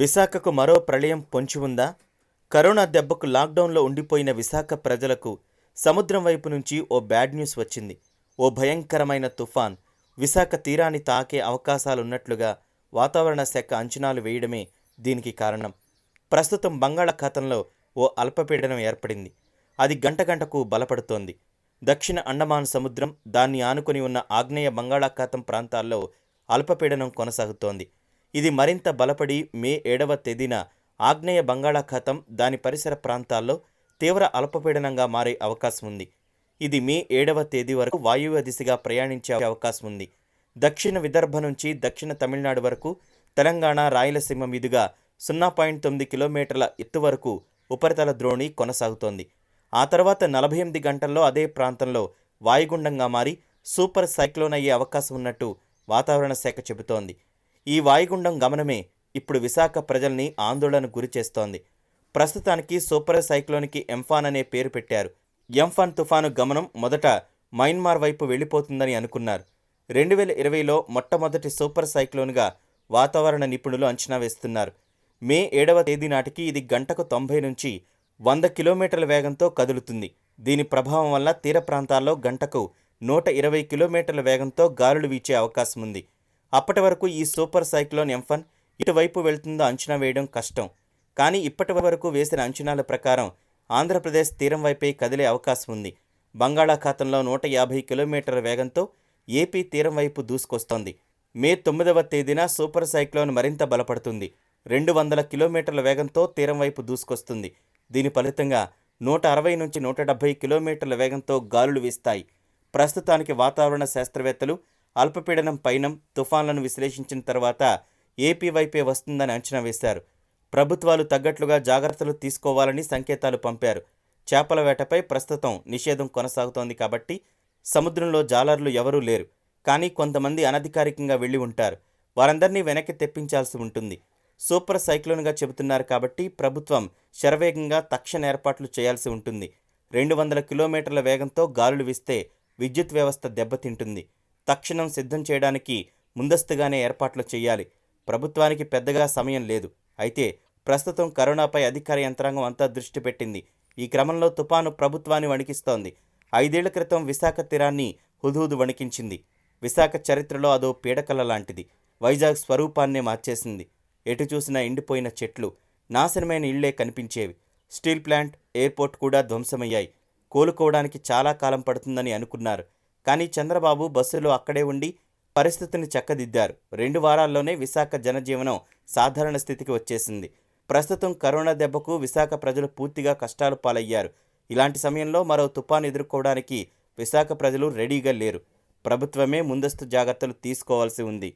విశాఖకు మరో ప్రళయం పొంచి ఉందా? కరోనా దెబ్బకు లాక్డౌన్లో ఉండిపోయిన విశాఖ ప్రజలకు సముద్రం వైపు నుంచి ఓ బ్యాడ్ న్యూస్ వచ్చింది. ఓ భయంకరమైన తుఫాన్. విశాఖ తీరాన్ని తాకే అవకాశాలున్నట్లుగా వాతావరణ శాఖ అంచనాలు వేయడమే దీనికి కారణం. ప్రస్తుతం బంగాళాఖాతంలో ఓ అల్పపీడనం ఏర్పడింది. అది గంట గంటకు బలపడుతోంది. దక్షిణ అండమాన్ సముద్రం దాన్ని ఆనుకుని ఉన్న ఆగ్నేయ బంగాళాఖాతం ప్రాంతాల్లో అల్పపీడనం కొనసాగుతోంది. ఇది మరింత బలపడి మే ఏడవ తేదీన ఆగ్నేయ బంగాళాఖాతం దాని పరిసర ప్రాంతాల్లో తీవ్ర అల్పపీడనంగా మారే అవకాశం ఉంది. ఇది మే ఏడవ తేదీ వరకు వాయువ్య దిశగా ప్రయాణించే అవకాశం ఉంది. దక్షిణ విదర్భ నుంచి దక్షిణ తమిళనాడు వరకు తెలంగాణ రాయలసీమ మీదుగా సున్నా పాయింట్ తొమ్మిది కిలోమీటర్ల ఎత్తు వరకు ఉపరితల ద్రోణి కొనసాగుతోంది. ఆ తర్వాత నలభై ఎనిమిది గంటల్లో అదే ప్రాంతంలో వాయుగుండంగా మారి సూపర్ సైక్లోన్ అయ్యే అవకాశం ఉన్నట్టు వాతావరణ శాఖ చెబుతోంది. ఈ వాయుగుండం గమనమే ఇప్పుడు విశాఖ ప్రజల్ని ఆందోళనకు గురి చేస్తోంది. ప్రస్తుతానికి సూపర్ సైక్లోన్కి ఎంఫాన్ అనే పేరు పెట్టారు. ఎంఫాన్ తుఫాను గమనం మొదట మయన్మార్ వైపు వెళ్ళిపోతుందని అనుకున్నారు. రెండు వేల ఇరవైలో మొట్టమొదటి సూపర్ సైక్లోన్గా వాతావరణ నిపుణులు అంచనా వేస్తున్నారు. మే ఏడవ తేదీ నాటికి ఇది గంటకు తొంభై నుంచి వంద కిలోమీటర్ల వేగంతో కదులుతుంది. దీని ప్రభావం వల్ల తీర ప్రాంతాల్లో గంటకు నూట ఇరవై కిలోమీటర్ల వేగంతో గాలులు వీచే అవకాశం ఉంది అప్పటి వరకు ఈ సూపర్ సైక్లోన్ ఎంఫన్ ఇటువైపు వెళ్తుందో అంచనా వేయడం కష్టం. కానీ ఇప్పటి వరకు వేసిన అంచనాల ప్రకారం ఆంధ్రప్రదేశ్ తీరం వైపే కదిలే అవకాశం ఉంది. బంగాళాఖాతంలో నూట యాభై కిలోమీటర్ల వేగంతో ఏపీ తీరం వైపు దూసుకొస్తోంది. మే తొమ్మిదవ తేదీన సూపర్ సైక్లోన్ మరింత బలపడుతుంది. రెండు వందల కిలోమీటర్ల వేగంతో తీరం వైపు దూసుకొస్తుంది. దీని ఫలితంగా నూట అరవై నుంచి నూట డెబ్బై కిలోమీటర్ల వేగంతో గాలులు వీస్తాయి. ప్రస్తుతానికి వాతావరణ శాస్త్రవేత్తలు అల్పపీడనం పైనం తుఫాన్లను విశ్లేషించిన తర్వాత ఏపీ వైపే వస్తుందని అంచనా వేశారు. ప్రభుత్వాలు తగ్గట్లుగా జాగ్రత్తలు తీసుకోవాలని సంకేతాలు పంపారు. చేపల వేటపై ప్రస్తుతం నిషేధం కొనసాగుతోంది కాబట్టి సముద్రంలో జాలర్లు ఎవరూ లేరు. కానీ కొంతమంది అనధికారికంగా వెళ్ళి ఉంటారు. వారందరినీ వెనక్కి తెప్పించాల్సి ఉంటుంది. సూపర్ సైక్లోన్గా చెబుతున్నారు కాబట్టి ప్రభుత్వం శరవేగంగా తక్షణ ఏర్పాట్లు చేయాల్సి ఉంటుంది. రెండు వందల కిలోమీటర్ల వేగంతో గాలులు వీస్తే విద్యుత్ వ్యవస్థ దెబ్బతింటుంది. తక్షణం సిద్ధం చేయడానికి ముందస్తుగానే ఏర్పాట్లు చేయాలి. ప్రభుత్వానికి పెద్దగా సమయం లేదు. అయితే ప్రస్తుతం కరోనాపై అధికార యంత్రాంగం అంతా దృష్టి పెట్టింది. ఈ క్రమంలో తుపాను ప్రభుత్వాన్ని వణికిస్తోంది. ఐదేళ్ళ క్రితం విశాఖ తీరాన్ని హుదూదు వణికించింది. విశాఖ చరిత్రలో అదో పీడకల లాంటిది. వైజాగ్ స్వరూపాన్నే మార్చేసింది. ఎటు చూసినా ఎండిపోయిన చెట్లు నాశనమైన ఇళ్ళే కనిపించేవి. స్టీల్ ప్లాంట్ ఎయిర్పోర్ట్ కూడా ధ్వంసమయ్యాయి. కోలుకోవడానికి చాలా కాలం పడుతుందని అనుకున్నారు. కానీ చంద్రబాబు బస్సులో అక్కడే ఉండి పరిస్థితిని చక్కదిద్దారు. రెండు వారాల్లోనే విశాఖ జనజీవనం సాధారణ స్థితికి వచ్చేసింది. ప్రస్తుతం కరోనా దెబ్బకు విశాఖ ప్రజలు పూర్తిగా కష్టాలు పాలయ్యారు. ఇలాంటి సమయంలో మరో తుపాను ఎదుర్కోవడానికి విశాఖ ప్రజలు రెడీగా లేరు. ప్రభుత్వమే ముందస్తు జాగ్రత్తలు తీసుకోవాల్సి ఉంది.